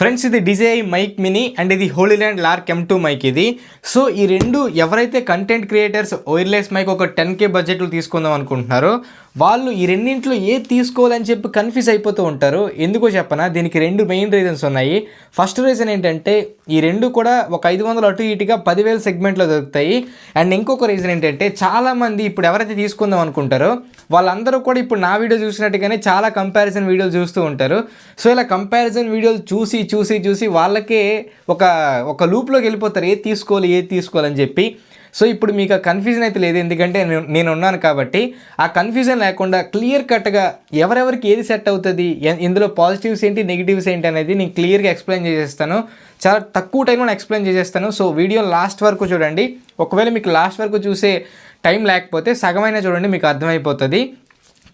Friends ఇది DJI mic mini and ఇది Hollyland lark M two mic ఇది. So ఈ రెండు ఎవరైతే కంటెంట్ క్రియేటర్స్ వైర్లెస్ మైక్ ఒక టెన్ కే బడ్జెట్లు తీసుకుందాం అనుకుంటున్నారో వాళ్ళు ఈ రెండింటిలో ఏది తీసుకోవాలని చెప్పి కన్ఫ్యూజ్ అయిపోతూ ఉంటారు ఎందుకో చెప్పనా? దీనికి రెండు మెయిన్ రీజన్స్ ఉన్నాయి. ఫస్ట్ రీజన్ ఏంటంటే ఈ రెండు కూడా ఒక ఐదు వందలు అటు ఇటుగా పదివేల సెగ్మెంట్లో దొరుకుతాయి. అండ్ ఇంకొక రీజన్ ఏంటంటే చాలామంది ఇప్పుడు ఎవరైతే తీసుకుందాం అనుకుంటారో వాళ్ళందరూ కూడా ఇప్పుడు నా వీడియో చూసినట్టుగానే చాలా కంపారిజన్ వీడియోలు చూస్తూ ఉంటారు. సో ఇలా కంపారిజన్ వీడియోలు చూసి చూసి చూసి వాళ్ళకే ఒక ఒక లూప్లోకి వెళ్ళిపోతారు. ఏది తీసుకోవాలి ఏది తీసుకోవాలని చెప్పి. సో ఇప్పుడు మీకు ఆ కన్ఫ్యూజన్ అయితే లేదు. ఎందుకంటే నేను నేను ఉన్నాను కాబట్టి ఆ కన్ఫ్యూజన్ లేకుండా క్లియర్ కట్గా ఎవరెవరికి ఏది సెట్ అవుతుంది ఇందులో పాజిటివ్స్ ఏంటి నెగిటివ్స్ ఏంటి అనేది నేను క్లియర్గా ఎక్స్ప్లెయిన్ చేసేస్తాను. చాలా తక్కువ టైంలో ఎక్స్ప్లెయిన్ చేసేస్తాను. సో వీడియో లాస్ట్ వరకు చూడండి. ఒకవేళ మీకు లాస్ట్ వరకు చూసే టైం లేకపోతే సగమైనా చూడండి మీకు అర్థమైపోతుంది.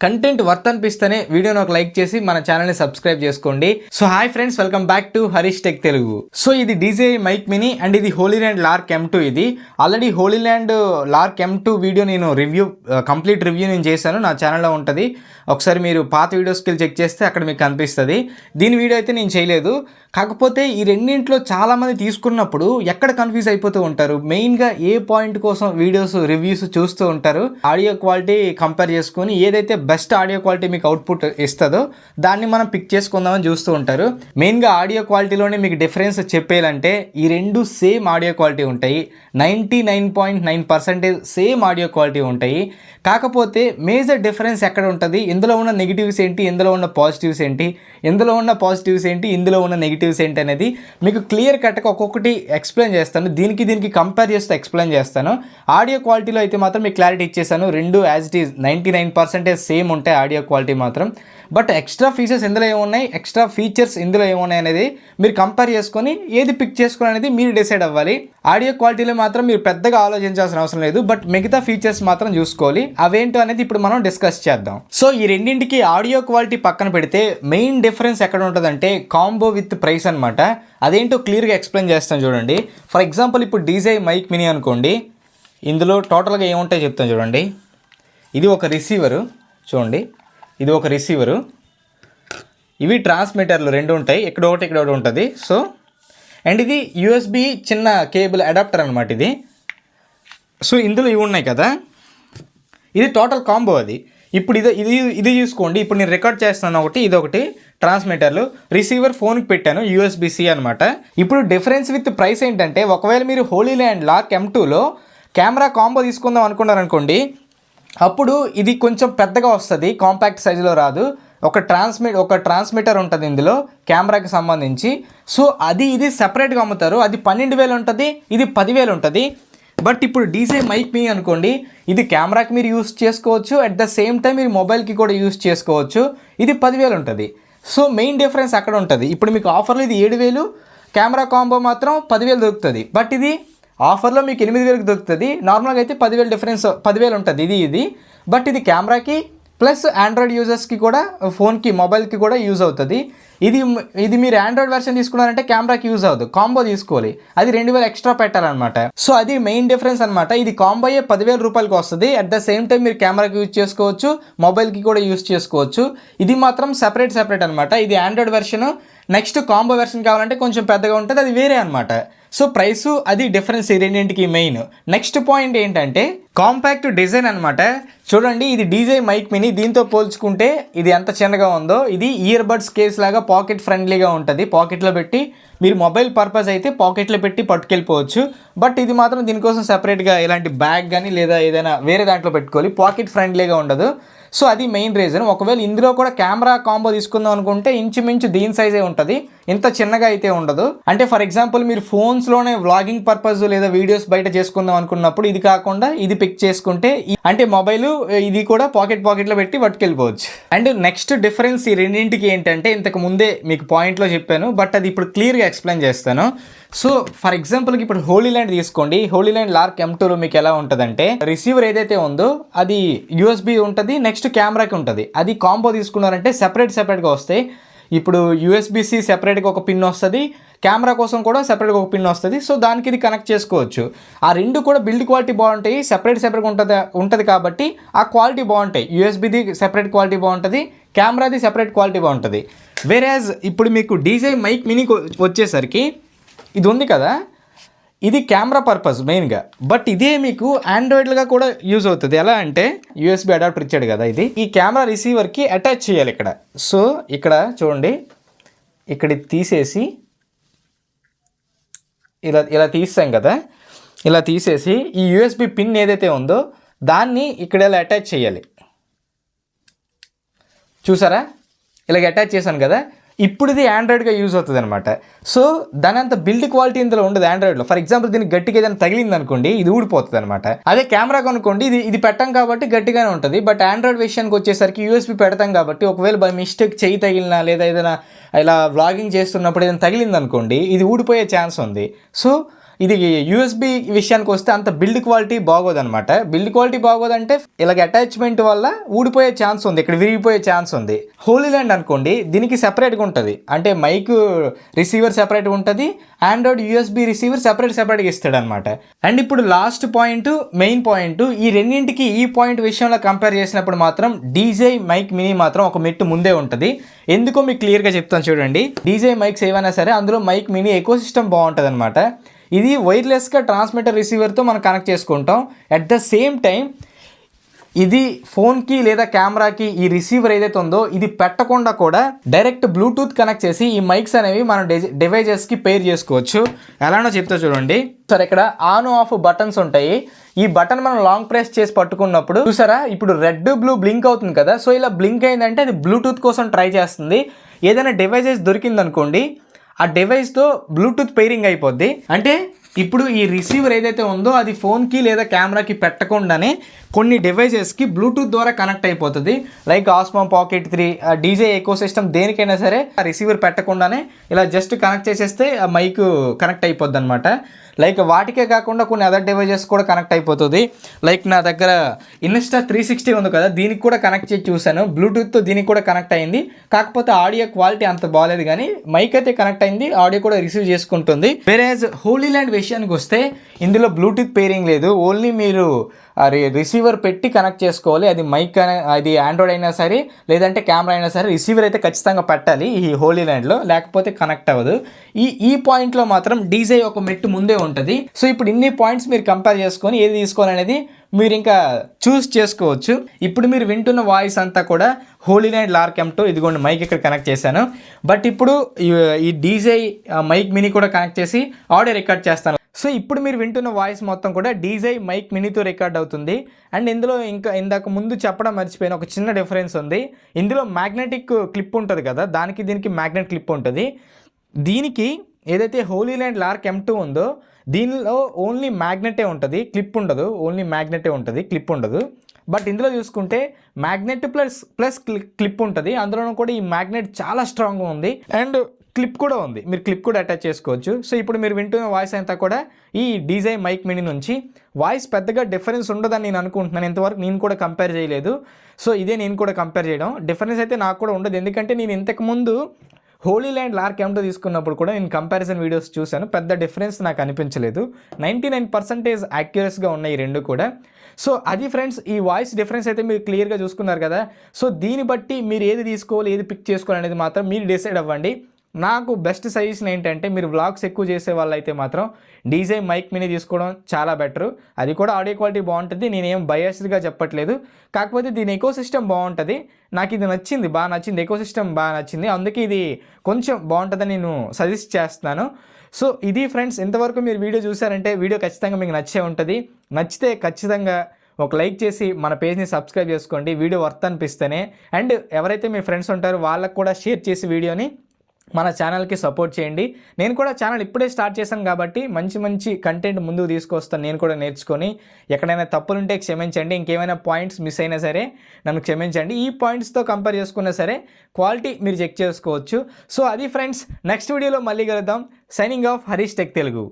కంటెంట్ వర్త్ అనిపిస్తేనే వీడియోని ఒక లైక్ చేసి మన ఛానల్ని సబ్స్క్రైబ్ చేసుకోండి. So hi friends welcome back to Harish tech Telugu. So ఇది డీజే మైక్ మినీ అండ్ ఇది హోలీల్యాండ్ లార్క్ ఎం టూ ఇది. Already Hollyland Lark M two video నేను రివ్యూ కంప్లీట్ రివ్యూ నేను చేశాను. నా ఛానల్లో ఉంటుంది. ఒకసారి మీరు పాత వీడియోస్కి వెళ్ళి చెక్ చేస్తే అక్కడ మీకు కనిపిస్తుంది. దీని వీడియో అయితే నేను చేయలేదు. కాకపోతే ఈ రెండింటిలో చాలామంది తీసుకున్నప్పుడు ఎక్కడ కన్ఫ్యూజ్ అయిపోతూ ఉంటారు. మెయిన్గా ఏ పాయింట్ కోసం వీడియోస్ రివ్యూస్ చూస్తూ ఉంటారు. ఆడియో క్వాలిటీ కంపేర్ చేసుకొని ఏదైతే బెస్ట్ ఆడియో క్వాలిటీ మీకు అవుట్పుట్ ఇస్తుందో దాన్ని మనం పిక్ చేసుకుందామని చూస్తూ ఉంటారు. మెయిన్గా ఆడియో క్వాలిటీలోనే మీకు డిఫరెన్స్ చెప్పేయాలంటే ఈ రెండు సేమ్ ఆడియో క్వాలిటీ ఉంటాయి. Ninety nine point nine percentage same audio quality ఉంటాయి. కాకపోతే మేజర్ డిఫరెన్స్ ఎక్కడ ఉంటుంది? ఇందులో ఉన్న నెగిటివ్స్ ఏంటి? ఇందులో ఉన్న పాజిటివ్స్ ఏంటి? ఇందులో ఉన్న పాజిటివ్స్ ఏంటి? ఇందులో ఉన్న నెగిటివ్స్ ఏంటి అనేది మీకు క్లియర్ కట్గా ఒక్కొక్కటి ఎక్స్ప్లెయిన్ చేస్తాను. దీనికి దీనికి కంపేర్ చేస్తూ ఎక్స్ప్లెయిన్ చేస్తాను. ఆడియో క్వాలిటీలో అయితే మాత్రం మీకు క్లారిటీ ఇచ్చేసాను. రెండు as it is ninety nine percentage same ఉంటాయి ఆడియో క్వాలిటీ మాత్రం. బట్ ఎక్స్ట్రా ఫీచర్స్ ఇందులో ఏమున్నాయి? ఎక్స్ట్రా ఫీచర్స్ ఇందులో ఏమున్నాయి అనేది మీరు కంపేర్ చేసుకొని ఏది పిక్ చేసుకోవాలి అనేది మీరు డిసైడ్ అవ్వాలి. ఆడియో క్వాలిటీలో మాత్రం మీరు పెద్దగా ఆలోచించాల్సిన అవసరం లేదు. బట్ మిగతా ఫీచర్స్ మాత్రం చూసుకోవాలి. అవేంటో అనేది ఇప్పుడు మనం డిస్కస్ చేద్దాం. సో ఈ రెండింటికి ఆడియో క్వాలిటీ పక్కన పెడితే మెయిన్ డిఫరెన్స్ ఎక్కడ ఉంటుందంటే కాంబో విత్ ప్రైస్ అనమాట అదేంటో క్లియర్గా ఎక్స్ప్లెయిన్ చేస్తాను చూడండి. ఫర్ ఎగ్జాంపుల్ ఇప్పుడు డీజే మైక్ మినీ అనుకోండి. ఇందులో టోటల్గా ఏముంటాయి చెప్తాను చూడండి. ఇది ఒక రిసీవరు చూడండి. ఇది ఒక రిసీవరు. ఇవి ట్రాన్స్మిటర్లు రెండు ఉంటాయి. ఇక్కడ ఒకటి ఇక్కడ ఒకటి ఉంటుంది. సో అండ్ ఇది యూఎస్బి చిన్న కేబుల్ అడాప్టర్ అనమాట ఇది. సో ఇందులో ఇవి ఉన్నాయి కదా. ఇది టోటల్ కాంబో అది. ఇప్పుడు ఇది ఇది ఇది చూసుకోండి. ఇప్పుడు నేను రికార్డ్ చేస్తున్నాను ఒకటి ఇది ఒకటి ట్రాన్స్మిటర్లు. రిసీవర్ ఫోన్కి పెట్టాను యూఎస్బిసి అనమాట ఇప్పుడు డిఫరెన్స్ విత్ ప్రైస్ ఏంటంటే ఒకవేళ మీరు హోలీ ల్యాండ్ లాక్ ఎం టూలో కెమెరా కాంబో తీసుకుందాం అనుకున్నారనుకోండి అప్పుడు ఇది కొంచెం పెద్దగా వస్తుంది కాంపాక్ట్ సైజులో రాదు. ఒక ట్రాన్స్మిట్ ఒక ట్రాన్స్మిటర్ ఉంటుంది ఇందులో కెమెరాకి సంబంధించి. సో అది ఇది సెపరేట్గా అమ్ముతారు. అది పన్నెండు వేలు ఉంటుంది ఇది పదివేలు ఉంటుంది. బట్ ఇప్పుడు డీజే మైక్ మీ అనుకోండి ఇది కెమెరాకి మీరు యూస్ చేసుకోవచ్చు. అట్ ద సేమ్ టైం మీరు మొబైల్కి కూడా యూస్ చేసుకోవచ్చు. ఇది పదివేలు ఉంటుంది. సో మెయిన్ డిఫరెన్స్ అక్కడ ఉంటుంది. ఇప్పుడు మీకు ఆఫర్లో ఇది ఏడు వేలు కెమెరా కాంబో మాత్రం పదివేలు దొరుకుతుంది. బట్ ఇది ఆఫర్లో మీకు ఎనిమిది వేలకు దొరుకుతుంది. నార్మల్గా అయితే పదివేలు డిఫరెన్స్ పదివేలు ఉంటుంది. ఇది ఇది. బట్ ఇది కెమెరాకి ప్లస్ ఆండ్రాయిడ్ యూజర్స్కి కూడా ఫోన్కి మొబైల్కి కూడా యూజ్ అవుతుంది. ఇది ఇది మీరు ఆండ్రాయిడ్ వెర్షన్ తీసుకున్నారంటే కెమెరాకి యూజ్ అవ్వదు. కాంబో తీసుకోవాలి. అది రెండు వేలు ఎక్స్ట్రా పెట్టాలన్నమాట. సో అది మెయిన్ డిఫరెన్స్ అనమాట ఇది కాంబోయే పదివేల రూపాయలకి వస్తుంది. అట్ ద సేమ్ టైం మీరు కెమెరాకి యూజ్ చేసుకోవచ్చు. మొబైల్కి కూడా యూజ్ చేసుకోవచ్చు. ఇది మాత్రం సెపరేట్ సెపరేట్ అనమాట ఇది Android version next combo version కావాలంటే కొంచెం పెద్దగా ఉంటుంది. అది వేరే అనమాట సో ప్రైస్ అది డిఫరెన్స్ ఈ రెండింటికి మెయిన్. నెక్స్ట్ పాయింట్ ఏంటంటే కాంపాక్ట్ డిజైన్ అనమాట చూడండి ఇది డీజే మైక్ మినీ దీంతో పోల్చుకుంటే ఇది ఎంత చిన్నగా ఉందో ఇది ఇయర్ బడ్స్ కేస్ లాగా పాకెట్ ఫ్రెండ్లీగా ఉంటుంది. పాకెట్లో పెట్టి మీరు మొబైల్ పర్పస్ అయితే పాకెట్లో పెట్టి పట్టుకెళ్ళిపోవచ్చు. బట్ ఇది మాత్రం దీనికోసం సెపరేట్గా ఇలాంటి బ్యాగ్ కానీ లేదా ఏదైనా వేరే దాంట్లో పెట్టుకోవాలి. పాకెట్ ఫ్రెండ్లీగా ఉండదు. సో అది మెయిన్ రీజన్. ఒకవేళ ఇందులో కూడా కెమెరా కాంబో తీసుకుందాం అనుకుంటే ఇంచుమించు దీని సైజే ఉంటుంది. ఇంత చిన్నగా అయితే ఉండదు. అంటే ఫర్ ఎగ్జాంపుల్ మీరు ఫోన్స్లోనే వ్లాగింగ్ పర్పస్ లేదా వీడియోస్ బయట చేసుకుందాం అనుకున్నప్పుడు ఇది కాకుండా ఇది పిక్ చేసుకుంటే అంటే మొబైల్ ఇది కూడా పాకెట్ పాకెట్లో పెట్టి పట్టుకెళ్ళిపోవచ్చు. అండ్ నెక్స్ట్ డిఫరెన్స్ ఈ రెండింటికి ఏంటంటే ఇంతకు ముందే మీకు పాయింట్లో చెప్పాను బట్ అది ఇప్పుడు క్లియర్గా ఎక్స్ప్లెయిన్ చేస్తాను. సో ఫర్ ఎగ్జాంపుల్కి ఇప్పుడు హోలీ ల్యాండ్ తీసుకోండి. హోలీ ల్యాండ్ లార్క్ ఎం టూలో మీకు ఎలా ఉంటుందంటే రిసీవర్ ఏదైతే ఉందో అది యూఎస్బి ఉంటుంది నెక్స్ట్ కెమెరాకి ఉంటుంది. అది కాంబో తీసుకున్నారంటే సెపరేట్ సెపరేట్గా వస్తాయి. ఇప్పుడు యూఎస్బిసి సెపరేట్గా ఒక పిన్ వస్తుంది కెమెరా కోసం కూడా సెపరేట్గా ఒక పిన్ వస్తుంది సో దానికి ఇది కనెక్ట్ చేసుకోవచ్చు. ఆ రెండు కూడా బిల్డ్ క్వాలిటీ బాగుంటాయి సెపరేట్ సెపరేట్గా ఉంటుంది ఉంటుంది కాబట్టి ఆ క్వాలిటీ బాగుంటాయి. యూఎస్బిది సెపరేట్ క్వాలిటీ బాగుంటుంది కెమెరాది సెపరేట్ క్వాలిటీ బాగుంటుంది. వేరేజ్ ఇప్పుడు మీకు డీజే మైక్ మినీ వచ్చేసరికి ఇది ఉంది కదా? ఇది కెమెరా పర్పస్ మెయిన్గా బట్ ఇదే మీకు ఆండ్రాయిడ్లుగా కూడా యూజ్ అవుతుంది. ఎలా అంటే యూఎస్బి అడాప్టర్ ఇచ్చాడు కదా ఇది. ఈ కెమెరా రిసీవర్కి అటాచ్ చేయాలి ఇక్కడ. సో ఇక్కడ చూడండి. ఇక్కడ తీసేసి ఇలా ఇలా తీస్తాం కదా. ఇలా తీసేసి ఈ యూఎస్బి పిన్ ఏదైతే ఉందో దాన్ని ఇక్కడ ఇలా అటాచ్ చేయాలి. చూసారా? ఇలాగ అటాచ్ చేశాను కదా. ఇప్పుడు ఇది ఆండ్రాయిడ్గా యూజ్ అవుతుంది అనమాట సో దాని అంత బిల్డ్ క్వాలిటీ ఇందులో ఉండదు ఆండ్రాయిడ్లో ఫర్ ఎగ్జాంపుల్ దీనికి గట్టిగా ఏదైనా తగిలింది అనుకోండి ఇది ఊడిపోతుంది అనమాట అదే కెమెరా కొనుక్కోండి ఇది ఇది పెట్టాం కాబట్టి గట్టిగానే ఉంటుంది. బట్ ఆండ్రాయిడ్ విషయానికి వచ్చేసరికి యూఎస్బి పెడతాం కాబట్టి ఒకవేళ బై మిస్టేక్ చేయి తగిలినా లేదా ఏదైనా ఇలా వ్లాగింగ్ చేస్తున్నప్పుడు ఏదైనా తగిలింది అనుకోండి ఇది ఊడిపోయే ఛాన్స్ ఉంది. సో ఇది యూఎస్బి విషయానికి వస్తే అంత బిల్డ్ క్వాలిటీ బాగోదన్నమాట. బిల్డ్ క్వాలిటీ బాగోదంటే ఇలాగ అటాచ్మెంట్ వల్ల ఊడిపోయే ఛాన్స్ ఉంది ఇక్కడ విరిగిపోయే ఛాన్స్ ఉంది. హోలీ ల్యాండ్ అనుకోండి దీనికి సెపరేట్గా ఉంటుంది. అంటే మైక్ రిసీవర్ సెపరేట్గా ఉంటుంది ఆండ్రాయిడ్ యూఎస్బి రిసీవర్ సెపరేట్ సెపరేట్గా ఇస్తాడు అనమాట అండ్ ఇప్పుడు లాస్ట్ పాయింట్ మెయిన్ పాయింట్ ఈ రెండింటికి ఈ పాయింట్ విషయంలో కంపేర్ చేసినప్పుడు మాత్రం డీజే మైక్ మినీ మాత్రం ఒక మెట్టు ముందే ఉంటుంది. ఎందుకో మీకు క్లియర్గా చెప్తాను చూడండి. డీజే మైక్స్ ఏవైనా సరే అందులో మైక్ మినీ ఎకో సిస్టమ్ బాగుంటుంది అనమాట ఇది వైర్లెస్గా ట్రాన్స్మిటర్ రిసీవర్తో మనం కనెక్ట్ చేసుకుంటాం. అట్ ద సేమ్ టైం ఇది ఫోన్కి లేదా కెమెరాకి ఈ రిసీవర్ ఏదైతే ఉందో ఇది పెట్టకుండా కూడా డైరెక్ట్ బ్లూటూత్ కనెక్ట్ చేసి ఈ మైక్స్ అనేవి మనం డివైజెస్కి పేర్ చేసుకోవచ్చు. ఎలానో చెప్తా చూడండి. సరే ఇక్కడ ఆన్ ఆఫ్ బటన్స్ ఉంటాయి. ఈ బటన్ మనం లాంగ్ ప్రెస్ చేసి పట్టుకున్నప్పుడు చూసారా? ఇప్పుడు రెడ్ బ్లూ బ్లింక్ అవుతుంది కదా. సో ఇలా బ్లింక్ అయిందంటే అది బ్లూటూత్ కోసం ట్రై చేస్తుంది. ఏదైనా డివైజెస్ దొరికిందనుకోండి ఆ డివైస్తో బ్లూటూత్ పెయిరింగ్ అయిపోద్ది. అంటే ఇప్పుడు ఈ రిసీవర్ ఏదైతే ఉందో అది ఫోన్కి లేదా కెమెరాకి పెట్టకుండానే కొన్ని డివైజెస్కి బ్లూటూత్ ద్వారా కనెక్ట్ అయిపోతుంది. Like Osmo pocket three DJ ecosystem దేనికైనా సరే ఆ రిసీవర్ పెట్టకుండానే ఇలా జస్ట్ కనెక్ట్ చేసేస్తే ఆ మైక్ కనెక్ట్ అయిపోద్ది అనమాట లైక్ వాటికే కాకుండా కొన్ని అదర్ డివైజెస్ కూడా కనెక్ట్ అయిపోతుంది. లైక్ నా దగ్గర ఇన్స్టా త్రీ సిక్స్టీ ఉంది కదా దీనికి కూడా కనెక్ట్ చేసి చూశాను. బ్లూటూత్తో దీనికి కూడా కనెక్ట్ అయింది. కాకపోతే ఆడియో క్వాలిటీ అంత బాగాలేదు కానీ మైక్ అయితే కనెక్ట్ అయింది ఆడియో కూడా రిసీవ్ చేసుకుంటుంది. వేరేజ్ హోలీ ల్యాండ్ విషయానికి వస్తే ఇందులో బ్లూటూత్ పేరింగ్ లేదు. ఓన్లీ మీరు రిసీవర్ పెట్టి కనెక్ట్ చేసుకోవాలి. అది మైక్ అది ఆండ్రాయిడ్ అయినా సరే లేదంటే కెమెరా అయినా సరే రిసీవర్ అయితే ఖచ్చితంగా పెట్టాలి ఈ హోలీ ల్యాండ్లో లేకపోతే కనెక్ట్ అవ్వదు. ఈ ఈ పాయింట్లో మాత్రం డీజే ఒక మెట్టు ముందే ఉంటుంది. సో ఇప్పుడు ఇన్ని పాయింట్స్ మీరు కంపేర్ చేసుకొని ఏది తీసుకోవాలనేది మీరు ఇంకా చూస్ చేసుకోవచ్చు. ఇప్పుడు మీరు వింటున్న వాయిస్ అంతా కూడా హోలీ నైట్ లార్క్ టూ ఇదిగోండి మైక్ ఇక్కడ కనెక్ట్ చేశాను. బట్ ఇప్పుడు ఈ డీజే మైక్ మినీ కూడా కనెక్ట్ చేసి ఆడియో రికార్డ్ చేస్తాను. సో ఇప్పుడు మీరు వింటున్న వాయిస్ మొత్తం కూడా డీజే మైక్ మినీతో రికార్డ్ అవుతుంది. అండ్ ఇందులో ఇంకా ఇందాక ముందు చెప్పడం మర్చిపోయిన ఒక చిన్న డిఫరెన్స్ ఉంది. ఇందులో మ్యాగ్నెటిక్ క్లిప్ ఉంటుంది కదా దానికి దీనికి మ్యాగ్నెట్ క్లిప్ ఉంటుంది. దీనికి ఏదైతే Hollyland Lark M two ఉందో దీనిలో ఓన్లీ మ్యాగ్నెటే ఉంటుంది. క్లిప్ ఉండదు ఓన్లీ మ్యాగ్నెటే ఉంటుంది క్లిప్ ఉండదు. బట్ ఇందులో చూసుకుంటే మ్యాగ్నెట్ ప్లస్ ప్లస్ క్లిప్ ఉంటుంది. అందులోనూ కూడా ఈ మ్యాగ్నెట్ చాలా స్ట్రాంగ్గా ఉంది. అండ్ క్లిప్ కూడా ఉంది. మీరు క్లిప్ కూడా అటాచ్ చేసుకోవచ్చు. సో ఇప్పుడు మీరు వింటున్న వాయిస్ అంతా కూడా ఈ డీజే మైక్ మినీ నుంచి వాయిస్ పెద్దగా డిఫరెన్స్ ఉండదని నేను అనుకుంటున్నాను. ఇంతవరకు నేను కూడా కంపేర్ చేయలేదు. సో ఇదే నేను కూడా కంపేర్ చేయడం. డిఫరెన్స్ అయితే నాకు కూడా ఉండదు. ఎందుకంటే నేను ఇంతకుముందు హోలీ ల్యాండ్ లార్క్ ఎంటో తీసుకున్నప్పుడు కూడా నేను కంపారిజన్ వీడియోస్ చూశాను. పెద్ద డిఫరెన్స్ నాకు అనిపించలేదు. నైంటీ నైన్ పర్సెంటేజ్ యాక్యురస్గా ఉన్నాయి ఈ రెండు కూడా. సో అది ఫ్రెండ్స్ ఈ వాయిస్ డిఫరెన్స్ అయితే మీరు క్లియర్గా చూసుకున్నారు కదా. సో దీన్ని బట్టి మీరు ఏది తీసుకోవాలి ఏది పిక్ చేసుకోవాలి అనేది మాత్రం మీరు డిసైడ్ అవ్వండి. నాకు బెస్ట్ సజెషన్ ఏంటంటే మీరు వ్లాగ్స్ ఎక్కువ చేసే వాళ్ళైతే మాత్రం డీజే మైక్ మినీ తీసుకోవడం చాలా బెటర్ అది కూడా ఆడియో క్వాలిటీ బాగుంటుంది. నేనేం బయాస్డ్గా చెప్పట్లేదు. కాకపోతే దీని ఎకో సిస్టమ్ బాగుంటుంది. నాకు ఇది నచ్చింది బాగా నచ్చింది. ఎకో సిస్టమ్ బాగా నచ్చింది. అందుకే ఇది కొంచెం బాగుంటుందని నేను సజెస్ట్ చేస్తున్నాను. సో ఇది ఫ్రెండ్స్ ఇంతవరకు మీరు వీడియో చూసారంటే వీడియో ఖచ్చితంగా మీకు నచ్చే ఉంటుంది. నచ్చితే ఖచ్చితంగా ఒక లైక్ చేసి మన పేజ్ని సబ్స్క్రైబ్ చేసుకోండి. వీడియో వర్త్ అనిపిస్తేనే. అండ్ ఎవరైతే మీ ఫ్రెండ్స్ ఉంటారో వాళ్ళకు కూడా షేర్ చేసి వీడియోని మన ఛానల్కి సపోర్ట్ చేయండి. నేను కూడా ఛానల్ ఇప్పుడే స్టార్ట్ చేశాను కాబట్టి మంచి మంచి కంటెంట్ ముందుకు తీసుకొస్తాను. నేను కూడా నేర్చుకొని ఎక్కడైనా తప్పులుంటే క్షమించండి. ఇంకేమైనా పాయింట్స్ మిస్ అయినా సరే నన్ను క్షమించండి. ఈ పాయింట్స్తో కంపేర్ చేసుకున్నా సరే క్వాలిటీ మీరు చెక్ చేసుకోవచ్చు. సో అది ఫ్రెండ్స్ నెక్స్ట్ వీడియోలో మళ్ళీ కలుద్దాం. Signing off Harish tech Telugu